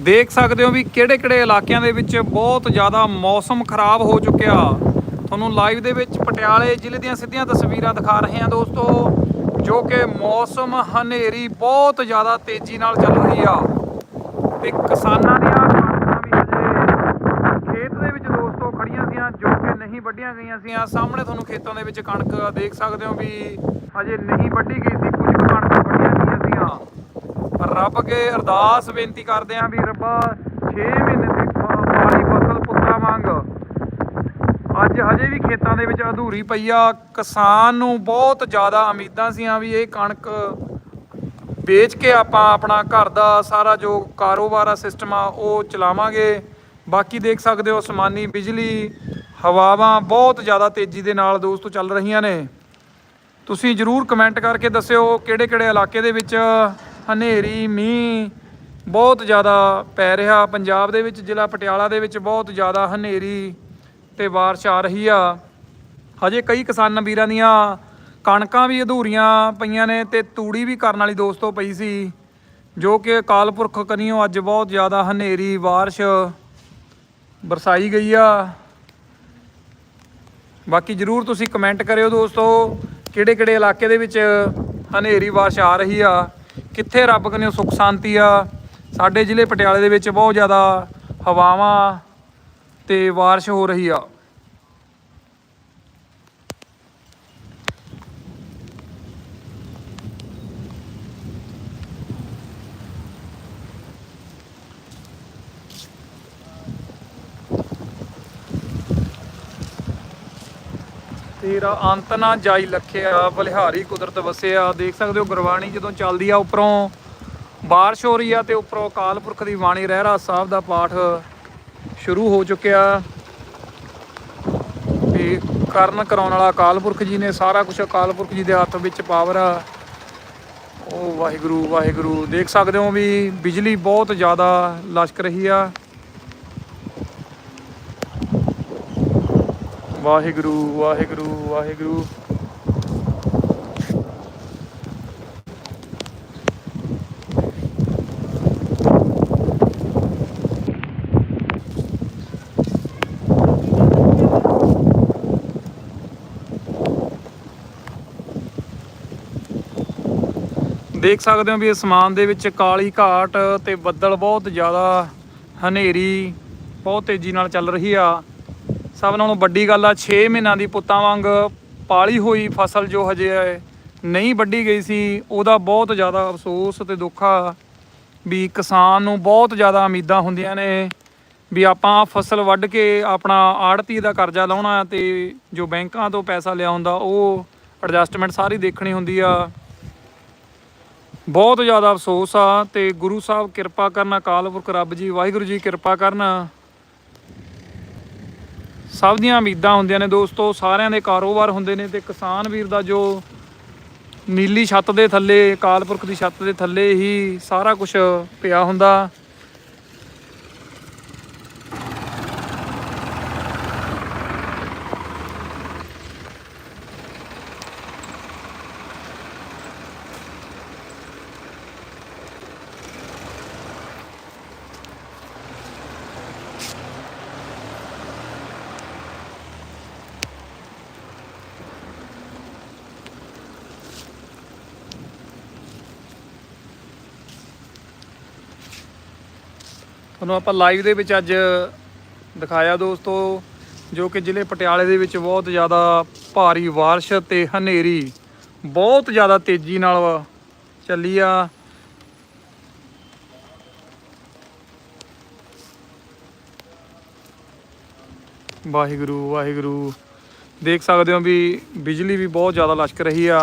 ਦੇਖ ਸਕਦੇ ਹੋ ਵੀ ਕਿਹੜੇ-ਕਿਹੜੇ ਇਲਾਕਿਆਂ ਦੇ ਵਿੱਚ ਬਹੁਤ ਜ਼ਿਆਦਾ ਮੌਸਮ ਖਰਾਬ ਹੋ ਚੁੱਕਿਆ। ਤੁਹਾਨੂੰ ਲਾਈਵ ਦੇ ਵਿੱਚ ਪਟਿਆਲੇ ਜ਼ਿਲ੍ਹੇ ਦੀਆਂ ਸਿੱਧੀਆਂ ਤਸਵੀਰਾਂ ਦਿਖਾ ਰਹੇ ਹਾਂ ਦੋਸਤੋ, ਜੋ ਕਿ ਮੌਸਮ ਹਨੇਰੀ ਬਹੁਤ ਜ਼ਿਆਦਾ ਤੇਜ਼ੀ ਨਾਲ ਚੱਲ ਰਹੀ ਆ। ਤੇ ਕਿਸਾਨਾਂ ਦੀਆਂ ਕਣਕਾਂ ਵੀ ਹਜੇ ਖੇਤ ਦੇ ਵਿੱਚ ਦੋਸਤੋ ਖੜੀਆਂ ਸੀਆਂ, ਜੋ ਕਿ ਨਹੀਂ ਵੱਢੀਆਂ ਗਈਆਂ ਸੀਆਂ। ਸਾਹਮਣੇ ਤੁਹਾਨੂੰ ਖੇਤਾਂ ਦੇ ਵਿੱਚ ਕਣਕ ਦੇਖ ਸਕਦੇ ਹੋ ਵੀ ਹਜੇ ਨਹੀਂ ਵੱਢੀ ਗਈ ਸੀ ਕੁਝ ਕੁ ਕਣਕਾਂ ਵੱਢੀਆਂ ਗਈਆਂ ਸੀਆਂ ਪਰ ਰੱਬ ਕੇ ਅਰਦਾਸ ਬੇਨਤੀ ਕਰਦੇ ਆਂ ਵੀ ਰੱਬਾ 6 ਮਹੀਨੇ ਦੀ ਫ- ਫਸਲ ਪੁੱਤਰਾ ਮੰਗ ਅੱਜ ਹਜੇ ਵੀ ਖੇਤਾਂ ਦੇ ਵਿੱਚ ਅਧੂਰੀ ਪਈ ਆ। ਕਿਸਾਨ ਨੂੰ ਬਹੁਤ ਜ਼ਿਆਦਾ ਉਮੀਦਾਂ ਸੀਆਂ ਵੀ ਇਹ ਕਣਕ ਵੇਚ ਕੇ ਆਪਾਂ ਆਪਣਾ ਘਰ ਦਾ ਸਾਰਾ ਜੋ ਕਾਰੋਬਾਰ ਆ ਸਿਸਟਮ ਆ, ਉਹ ਚਲਾਵਾਂਗੇ। ਬਾਕੀ ਦੇਖ ਸਕਦੇ ਹੋ ਅਸਮਾਨੀ ਬਿਜਲੀ, ਹਵਾਵਾਂ ਬਹੁਤ ਜ਼ਿਆਦਾ ਤੇਜ਼ੀ ਦੇ ਨਾਲ ਦੋਸਤੋ ਚੱਲ ਰਹੀਆਂ ਨੇ। ਤੁਸੀਂ ਜਰੂਰ ਕਮੈਂਟ ਕਰਕੇ ਦੱਸਿਓ ਕਿਹੜੇ ਕਿਹੜੇ ਇਲਾਕੇ ਦੇ ਵਿੱਚ ਹਨੇਰੀ, ਮੀਂਹ ਬਹੁਤ ਜ਼ਿਆਦਾ ਪੈ ਰਿਹਾ। ਪੰਜਾਬ ਦੇ ਵਿੱਚ, ਜ਼ਿਲ੍ਹਾ ਪਟਿਆਲਾ ਦੇ ਵਿੱਚ ਬਹੁਤ ਜ਼ਿਆਦਾ ਹਨੇਰੀ ਤੇ ਬਾਰਿਸ਼ ਆ ਰਹੀ ਆ। ਹਜੇ ਕਈ ਕਿਸਾਨ ਵੀਰਾਂ ਦੀਆਂ ਕਣਕਾਂ ਵੀ ਅਧੂਰੀਆਂ ਪਈਆਂ ਨੇ ਤੇ ਤੂੜੀ ਵੀ ਕਰਨ ਵਾਲੀ ਦੋਸਤੋ ਪਈ ਸੀ, ਜੋ ਕਿ ਅਕਾਲ ਪੁਰਖ ਕਨੀਓ, ਅੱਜ ਬਹੁਤ ਜ਼ਿਆਦਾ ਹਨੇਰੀ, ਬਾਰਿਸ਼ ਬਰਸਾਈ ਗਈ ਆ। ਬਾਕੀ ਜਰੂਰ ਤੁਸੀਂ ਕਮੈਂਟ ਕਰਿਓ ਦੋਸਤੋ ਕਿਹੜੇ ਕਿਹੜੇ ਇਲਾਕੇ ਦੇ ਵਿੱਚ ਹਨੇਰੀ, ਬਾਰਿਸ਼ ਆ ਰਹੀ ਆ। ਕਿੱਥੇ ਰੱਬ ਕਨੇ ਸੁੱਖ ਸ਼ਾਂਤੀ ਆ? ਸਾਡੇ ਜ਼ਿਲ੍ਹੇ ਪਟਿਆਲੇ ਦੇ ਵਿੱਚ ਬਹੁਤ ਜ਼ਿਆਦਾ ਹਵਾਵਾਂ ਤੇ ਬਾਰਿਸ਼ ਹੋ ਰਹੀ ਆ। ਤੇਰਾ ਅੰਤ ਨਾ ਜਾਈ ਲਖਿਆ, ਬਲਿਹਾਰੀ ਕੁਦਰਤ ਵਸਿਆ। ਦੇਖ ਸਕਦੇ ਹੋ ਗੁਰਬਾਣੀ ਜਦੋਂ ਚੱਲਦੀ ਆ ਉੱਪਰੋਂ, ਬਾਰਿਸ਼ ਹੋ ਰਹੀ ਆ ਤੇ ਉੱਪਰੋਂ ਅਕਾਲ ਪੁਰਖ ਦੀ ਬਾਣੀ ਰਹਿਰਾ ਸਾਹਿਬ ਦਾ ਪਾਠ ਸ਼ੁਰੂ ਹੋ ਚੁੱਕਿਆ। ਤੇ ਕਰਨ ਕਰਾਉਣ ਵਾਲਾ ਅਕਾਲ ਪੁਰਖ ਜੀ ਨੇ ਸਾਰਾ ਕੁਝ ਅਕਾਲ ਪੁਰਖ ਜੀ ਦੇ ਹੱਥ ਵਿੱਚ ਪਾਵਰ ਆ। ਉਹ ਵਾਹਿਗੁਰੂ ਵਾਹਿਗੁਰੂ। ਦੇਖ ਸਕਦੇ ਹੋ ਵੀ ਬਿਜਲੀ ਬਹੁਤ ਜ਼ਿਆਦਾ ਲਸ਼ਕ ਰਹੀ ਆ। ਵਾਹਿਗੁਰੂ ਵਾਹਿਗੁਰੂ ਵਾਹਿਗੁਰੂ। ਦੇਖ ਸਕਦੇ ਹੋ ਵੀ ਅਸਮਾਨ ਦੇ ਵਿੱਚ ਕਾਲੀ ਘਾਟ ਤੇ ਬੱਦਲ ਬਹੁਤ ਜ਼ਿਆਦਾ ਹਨੇਰੀ ਬਹੁਤ ਤੇਜ਼ੀ ਨਾਲ ਚੱਲ ਰਹੀ ਆ। ਸਭ ਨਾਲੋਂ ਵੱਡੀ ਗੱਲ ਆ 6 ਮਹੀਨਿਆਂ ਦੀ ਪੁੱਤਾਂ ਵਾਂਗ ਪਾਲੀ ਹੋਈ ਫਸਲ ਜੋ ਹਜੇ ਨਹੀਂ ਵੱਢੀ ਗਈ ਸੀ, ਉਹਦਾ ਬਹੁਤ ਜ਼ਿਆਦਾ ਅਫਸੋਸ ਤੇ ਦੁੱਖ ਆ ਵੀ ਕਿਸਾਨ ਨੂੰ ਬਹੁਤ ਜ਼ਿਆਦਾ ਉਮੀਦਾਂ ਹੁੰਦੀਆਂ ਨੇ ਵੀ ਆਪਾਂ ਫਸਲ ਵੱਢ ਕੇ ਆਪਣਾ ਆੜਤੀ ਦਾ ਕਰਜ਼ਾ ਲਾਉਣਾ ਤੇ ਜੋ ਬੈਂਕਾਂ ਤੋਂ ਪੈਸਾ ਲਿਆ ਹੁੰਦਾ, ਉਹ ਐਡਜਸਟਮੈਂਟ ਸਾਰੀ ਦੇਖਣੀ ਹੁੰਦੀ ਆ। ਬਹੁਤ ਜ਼ਿਆਦਾ ਅਫਸੋਸ ਆ ਤੇ ਗੁਰੂ ਸਾਹਿਬ ਕਿਰਪਾ ਕਰਨ, ਅਕਾਲ ਪੁਰਖ ਰੱਬ ਜੀ, ਵਾਹਿਗੁਰੂ ਜੀ ਕਿਰਪਾ ਕਰਨ। ਸਭ ਦੀਆਂ ਉਮੀਦਾਂ ਹੁੰਦੀਆਂ ਨੇ ਦੋਸਤੋ, ਸਾਰਿਆਂ ਦੇ ਕਾਰੋਬਾਰ ਹੁੰਦੇ ਨੇ ਤੇ ਕਿਸਾਨ ਵੀਰ ਦਾ ਜੋ ਨੀਲੀ ਛੱਤ ਦੇ ਥੱਲੇ ਅਕਾਲ ਪੁਰਖ ਦੀ ਛੱਤ ਦੇ ਥੱਲੇ ਹੀ ਸਾਰਾ ਕੁਝ ਪਿਆ ਹੁੰਦਾ। ਤੁਹਾਨੂੰ ਆਪਾਂ ਲਾਈਵ ਦੇ ਵਿੱਚ ਅੱਜ ਦਿਖਾਇਆ ਦੋਸਤੋ, ਜੋ ਕਿ ਜ਼ਿਲ੍ਹੇ ਪਟਿਆਲੇ ਦੇ ਵਿੱਚ ਬਹੁਤ ਜ਼ਿਆਦਾ ਭਾਰੀ ਬਾਰਿਸ਼ ਤੇ ਹਨੇਰੀ ਬਹੁਤ ਜ਼ਿਆਦਾ ਤੇਜ਼ੀ ਨਾਲ ਚੱਲੀ ਆ। ਵਾਹਿਗੁਰੂ ਵਾਹਿਗੁਰੂ। ਦੇਖ ਸਕਦੇ ਹੋ ਵੀ ਬਿਜਲੀ ਵੀ ਬਹੁਤ ਜ਼ਿਆਦਾ ਲਸ਼ਕ ਰਹੀ ਆ।